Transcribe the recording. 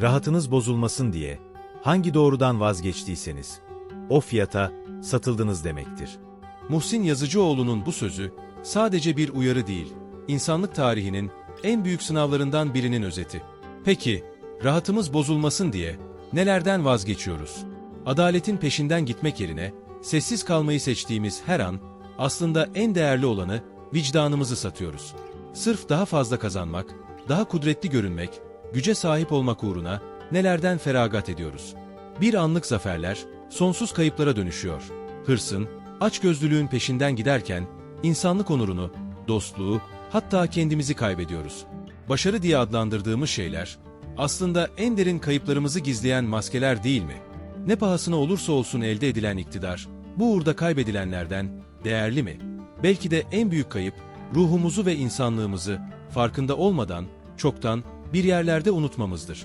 Rahatınız bozulmasın diye hangi doğrudan vazgeçtiyseniz o fiyata satıldınız demektir. Muhsin Yazıcıoğlu'nun bu sözü sadece bir uyarı değil, insanlık tarihinin en büyük sınavlarından birinin özeti. Peki, rahatımız bozulmasın diye nelerden vazgeçiyoruz? Adaletin peşinden gitmek yerine sessiz kalmayı seçtiğimiz her an aslında en değerli olanı vicdanımızı satıyoruz. Sırf daha fazla kazanmak, daha kudretli görünmek, güce sahip olmak uğruna nelerden feragat ediyoruz? Bir anlık zaferler sonsuz kayıplara dönüşüyor. Hırsın, açgözlülüğün peşinden giderken insanlık onurunu, dostluğu, hatta kendimizi kaybediyoruz. Başarı diye adlandırdığımız şeyler aslında en derin kayıplarımızı gizleyen maskeler değil mi? Ne pahasına olursa olsun elde edilen iktidar, bu uğurda kaybedilenlerden değerli mi? Belki de en büyük kayıp, ruhumuzu ve insanlığımızı farkında olmadan, çoktan bir yerlerde unutmamızdır.